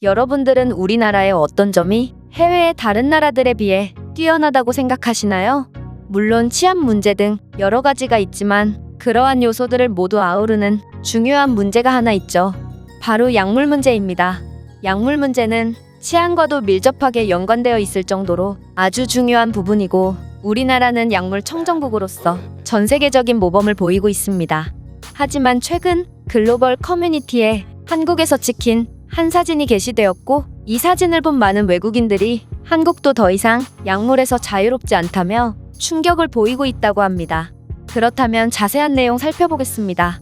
여러분들은 우리나라의 어떤 점이 해외의 다른 나라들에 비해 뛰어나다고 생각하시나요? 물론 치안 문제 등 여러 가지가 있지만 그러한 요소들을 모두 아우르는 중요한 문제가 하나 있죠. 바로 약물 문제입니다. 약물 문제는 치안과도 밀접하게 연관되어 있을 정도로 아주 중요한 부분이고 우리나라는 약물 청정국으로서 전 세계적인 모범을 보이고 있습니다. 하지만 최근 글로벌 커뮤니티에 한국에서 찍힌 한 사진이 게시되었고 이 사진을 본 많은 외국인들이 한국도 더 이상 약물에서 자유롭지 않다며 충격을 보이고 있다고 합니다. 그렇다면 자세한 내용 살펴보겠습니다.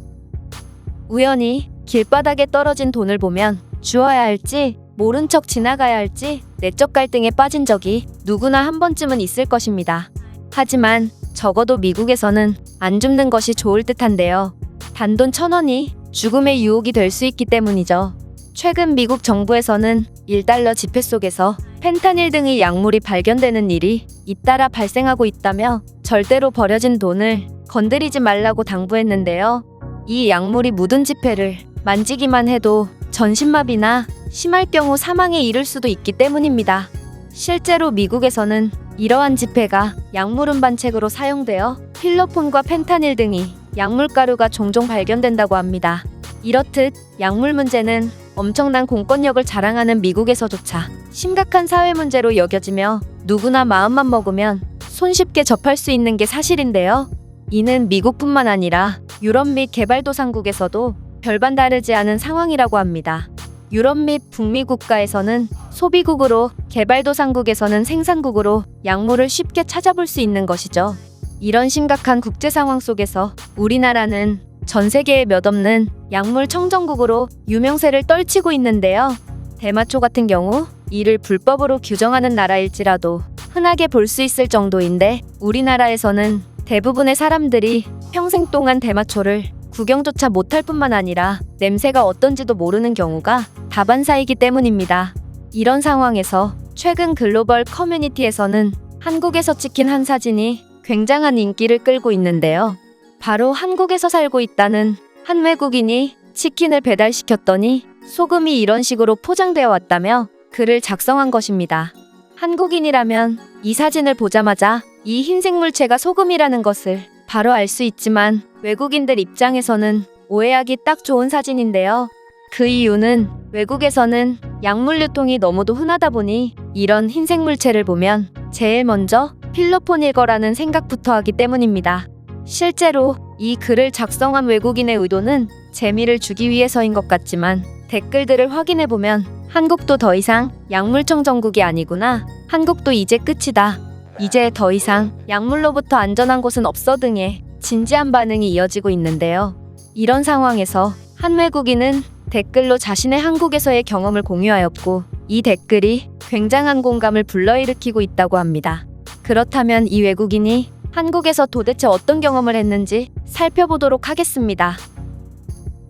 우연히 길바닥에 떨어진 돈을 보면 주어야 할지 모른 척 지나가야 할지 내적 갈등에 빠진 적이 누구나 한 번쯤은 있을 것입니다. 하지만 적어도 미국에서는 안 줍는 것이 좋을 듯한데요. 단돈 천 원이 죽음의 유혹이 될 수 있기 때문이죠. 최근 미국 정부에서는 1달러 지폐 속에서 펜타닐 등의 약물이 발견되는 일이 잇따라 발생하고 있다며 절대로 버려진 돈을 건드리지 말라고 당부했는데요. 이 약물이 묻은 지폐를 만지기만 해도 전신마비나 심할 경우 사망에 이를 수도 있기 때문입니다. 실제로 미국에서는 이러한 지폐가 약물 운반책으로 사용되어 필로폰과 펜타닐 등이 약물가루가 종종 발견된다고 합니다. 이렇듯 약물 문제는 엄청난 공권력을 자랑하는 미국에서조차 심각한 사회 문제로 여겨지며 누구나 마음만 먹으면 손쉽게 접할 수 있는 게 사실인데요. 이는 미국뿐만 아니라 유럽 및 개발도상국에서도 별반 다르지 않은 상황이라고 합니다. 유럽 및 북미 국가에서는 소비국으로 개발도상국에서는 생산국으로 약물을 쉽게 찾아볼 수 있는 것이죠. 이런 심각한 국제 상황 속에서 우리나라는 전 세계에 몇 없는 약물 청정국으로 유명세를 떨치고 있는데요. 대마초 같은 경우 이를 불법으로 규정하는 나라일지라도 흔하게 볼 수 있을 정도인데 우리나라에서는 대부분의 사람들이 평생 동안 대마초를 구경조차 못할 뿐만 아니라 냄새가 어떤지도 모르는 경우가 다반사이기 때문입니다. 이런 상황에서 최근 글로벌 커뮤니티에서는 한국에서 찍힌 한 사진이 굉장한 인기를 끌고 있는데요. 바로 한국에서 살고 있다는 한 외국인이 치킨을 배달시켰더니 소금이 이런 식으로 포장되어 왔다며 글을 작성한 것입니다. 한국인이라면 이 사진을 보자마자 이 흰색 물체가 소금이라는 것을 바로 알 수 있지만 외국인들 입장에서는 오해하기 딱 좋은 사진인데요. 그 이유는 외국에서는 약물 유통이 너무도 흔하다 보니 이런 흰색 물체를 보면 제일 먼저 필로폰일 거라는 생각부터 하기 때문입니다. 실제로 이 글을 작성한 외국인의 의도는 재미를 주기 위해서인 것 같지만 댓글들을 확인해 보면 한국도 더 이상 약물청 정국이 아니구나. 한국도 이제 끝이다. 이제 더 이상 약물로부터 안전한 곳은 없어 등의 진지한 반응이 이어지고 있는데요. 이런 상황에서 한 외국인은 댓글로 자신의 한국에서의 경험을 공유하였고 이 댓글이 굉장한 공감을 불러일으키고 있다고 합니다. 그렇다면 이 외국인이 한국에서 도대체 어떤 경험을 했는지 살펴보도록 하겠습니다.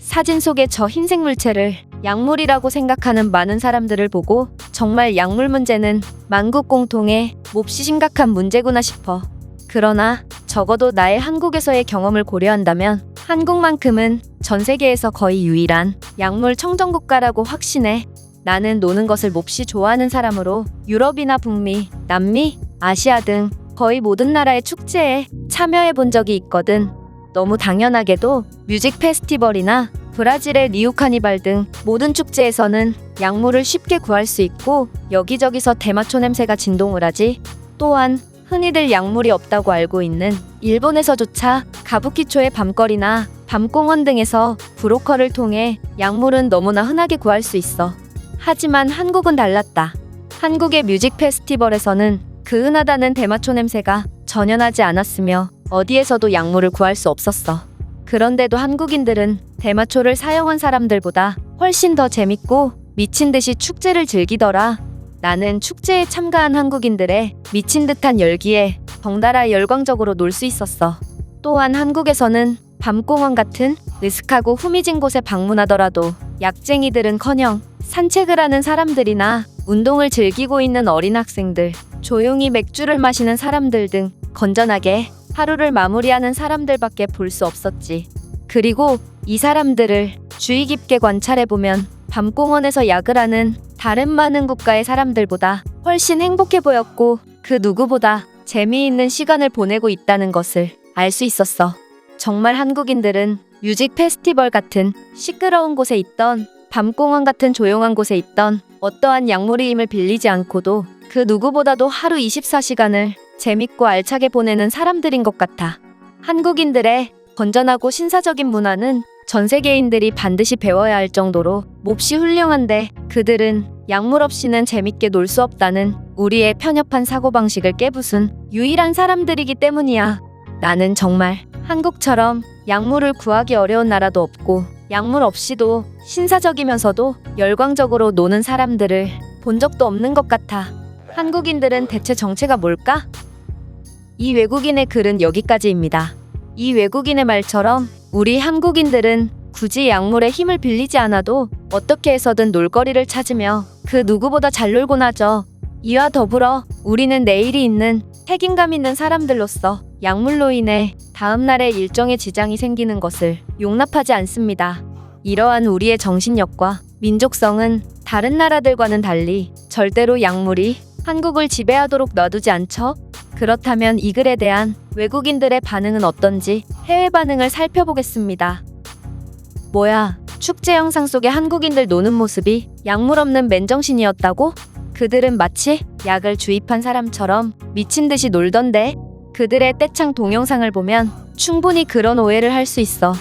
사진 속의 저 흰색 물체를 약물이라고 생각하는 많은 사람들을 보고 정말 약물 문제는 만국 공통의 몹시 심각한 문제구나 싶어. 그러나 적어도 나의 한국에서의 경험을 고려한다면 한국만큼은 전 세계에서 거의 유일한 약물 청정 국가라고 확신해. 나는 노는 것을 몹시 좋아하는 사람으로 유럽이나 북미, 남미, 아시아 등 거의 모든 나라의 축제에 참여해 본 적이 있거든. 너무 당연하게도 뮤직 페스티벌이나 브라질의 리우 카니발 등 모든 축제에서는 약물을 쉽게 구할 수 있고 여기저기서 대마초 냄새가 진동을 하지. 또한 흔히들 약물이 없다고 알고 있는 일본에서조차 가부키초의 밤거리나 밤공원 등에서 브로커를 통해 약물은 너무나 흔하게 구할 수 있어. 하지만 한국은 달랐다. 한국의 뮤직 페스티벌에서는 그 흔하다는 대마초 냄새가 전혀 나지 않았으며 어디에서도 약물을 구할 수 없었어. 그런데도 한국인들은 대마초를 사용한 사람들보다 훨씬 더 재밌고 미친 듯이 축제를 즐기더라. 나는 축제에 참가한 한국인들의 미친 듯한 열기에 덩달아 열광적으로 놀 수 있었어. 또한 한국에서는 밤공원 같은 으슥하고 후미진 곳에 방문하더라도 약쟁이들은커녕 산책을 하는 사람들이나 운동을 즐기고 있는 어린 학생들, 조용히 맥주를 마시는 사람들 등 건전하게 하루를 마무리하는 사람들밖에 볼 수 없었지. 그리고 이 사람들을 주의 깊게 관찰해 보면 밤공원에서 약을 하는 다른 많은 국가의 사람들보다 훨씬 행복해 보였고 그 누구보다 재미있는 시간을 보내고 있다는 것을 알 수 있었어. 정말 한국인들은 뮤직 페스티벌 같은 시끄러운 곳에 있던 밤공원 같은 조용한 곳에 있던 어떠한 약물의 힘을 빌리지 않고도 그 누구보다도 하루 24시간을 재밌고 알차게 보내는 사람들인 것 같아. 한국인들의 건전하고 신사적인 문화는 전 세계인들이 반드시 배워야 할 정도로 몹시 훌륭한데 그들은 약물 없이는 재밌게 놀 수 없다는 우리의 편협한 사고방식을 깨부순 유일한 사람들이기 때문이야. 나는 정말 한국처럼 약물을 구하기 어려운 나라도 없고 약물 없이도 신사적이면서도 열광적으로 노는 사람들을 본 적도 없는 것 같아. 한국인들은 대체 정체가 뭘까? 이 외국인의 글은 여기까지입니다. 이 외국인의 말처럼 우리 한국인들은 굳이 약물의 힘을 빌리지 않아도 어떻게 해서든 놀거리를 찾으며 그 누구보다 잘 놀곤 하죠. 이와 더불어 우리는 내일이 있는 책임감 있는 사람들로서 약물로 인해 다음 날의 일정에 지장이 생기는 것을 용납하지 않습니다. 이러한 우리의 정신력과 민족성은 다른 나라들과는 달리 절대로 약물이 한국을 지배하도록 놔두지 않죠. 그렇다면 이 글에 대한 외국인들의 반응은 어떤지 해외 반응을 살펴보겠습니다. 뭐야, 축제 영상 속의 한국인들 노는 모습이 약물 없는 맨정신이었다고? 그들은 마치 약을 주입한 사람처럼 미친 듯이 놀던데 그들의 떼창 동영상을 보면 충분히 그런 오해를 할 수 있어.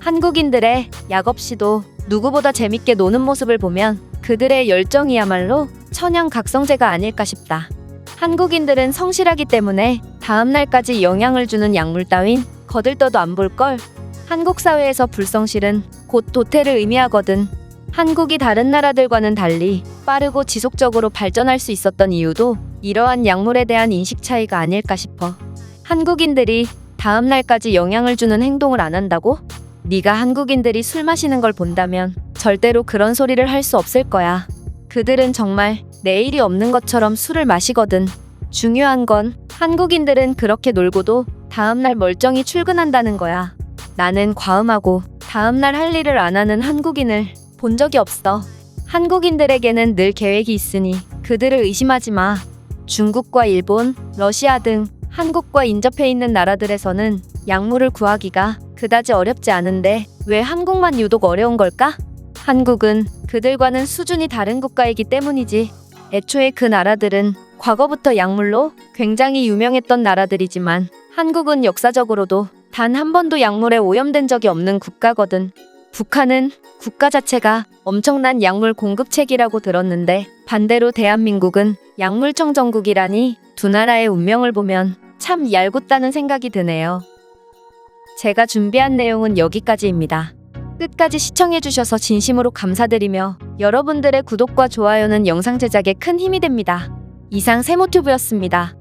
한국인들의 약 없이도 누구보다 재밌게 노는 모습을 보면 그들의 열정이야말로 천연각성제가 아닐까 싶다. 한국인들은 성실하기 때문에 다음날까지 영향을 주는 약물 따윈 거들떠도 안 볼걸. 한국 사회에서 불성실은 곧 도태를 의미하거든. 한국이 다른 나라들과는 달리 빠르고 지속적으로 발전할 수 있었던 이유도 이러한 약물에 대한 인식 차이가 아닐까 싶어. 한국인들이 다음 날까지 영향을 주는 행동을 안 한다고? 네가 한국인들이 술 마시는 걸 본다면 절대로 그런 소리를 할 수 없을 거야. 그들은 정말 내일이 없는 것처럼 술을 마시거든. 중요한 건 한국인들은 그렇게 놀고도 다음날 멀쩡히 출근한다는 거야. 나는 과음하고 다음날 할 일을 안 하는 한국인을 본 적이 없어. 한국인들에게는 늘 계획이 있으니 그들을 의심하지 마. 중국과 일본, 러시아 등 한국과 인접해 있는 나라들에서는 약물을 구하기가 그다지 어렵지 않은데 왜 한국만 유독 어려운 걸까? 한국은 그들과는 수준이 다른 국가이기 때문이지. 애초에 그 나라들은 과거부터 약물로 굉장히 유명했던 나라들이지만 한국은 역사적으로도 단 한 번도 약물에 오염된 적이 없는 국가거든. 북한은 국가 자체가 엄청난 약물 공급책이라고 들었는데 반대로 대한민국은 약물청 정국이라니 두 나라의 운명을 보면 참 얄궂다는 생각이 드네요. 제가 준비한 내용은 여기까지입니다. 끝까지 시청해주셔서 진심으로 감사드리며 여러분들의 구독과 좋아요는 영상 제작에 큰 힘이 됩니다. 이상 세모튜브였습니다.